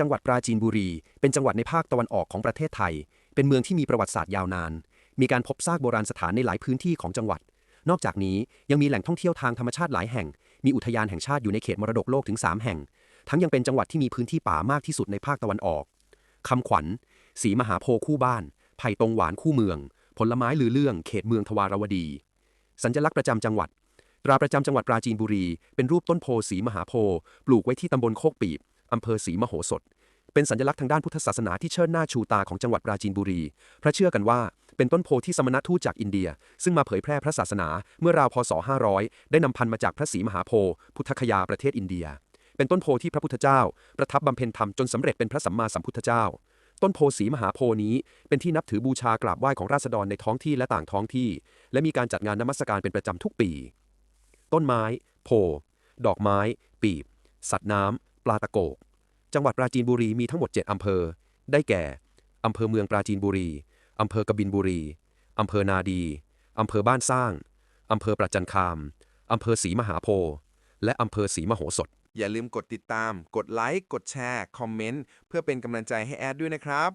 จังหวัดปราจีนบุรี เป็นจังหวัดในภาคตะวันออกของประเทศไทย เป็นเมืองที่มีประวัติศาสตร์ยาวนาน มีการพบซากโบราณสถานในหลายพื้นที่ของจังหวัด นอกจากนี้ยังมีแหล่งท่องเที่ยวทางธรรมชาติหลายแห่ง มีอุทยานแห่งชาติอยู่ในเขตมรดกโลกถึง 3 แห่ง ทั้งยังเป็นจังหวัดที่มีพื้นที่ป่ามากที่สุดในภาคตะวันออกคำขวัญ สีมหาโพคู่บ้าน ไผ่ตรงหวานคู่เมือง ผลไม้ลือเรื่อง เขตเมืองทวารวดี สัญลักษณ์ประจำจังหวัด ตราประจำจังหวัดปราจีนบุรี เป็นรูปต้นโพสีมหาโพ ปลูกไว้ที่ตำบลโคกปีบ อำเภอศรีมโหสถ เป็นสัญลักษณ์ทางด้านพุทธศาสนาที่เชิดหน้าชูตาของจังหวัดปราจีนบุรี พระเชื่อกันว่า เป็นต้นโพที่สมณทูตจากอินเดีย ซึ่งมาเผยแพร่พระศาสนาเมื่อราวพศ 500 ได้นำพันธุ์มาจากพระศรีมหาโพธิ์พุทธคยาประเทศอินเดีย เป็นต้นโพที่พระพุทธเจ้า ประทับบำเพ็ญธรรมจนสำเร็จเป็นพระสัมมาสัมพุทธเจ้าต้นโพสีมหาโพธินี้เป็นที่นับถือบูชากราบไหว้ของราษฎรในท้องที่และต่างท้องที่ และมีการจัดงานนมัสการเป็นประจำทุกปี ต้นไม้ โพธิ์ดอกไม้ ปีบ สัตว์น้ำ ปลาตะโกก จังหวัดปราจีนบุรีมีทั้งหมด 7 อำเภอ ได้แก่ อำเภอเมืองปราจีนบุรี อำเภอกบินบุรี อำเภอนาดี อำเภอบ้านสร้าง อำเภอประจันคาม อำเภอศรีมหาโพธิ์และอำเภอศรีมโหสถ อย่าลืมกดติดตาม กดไลค์ กดแชร์ คอมเมนต์ เพื่อเป็นกำลังใจให้แอดด้วยนะครับ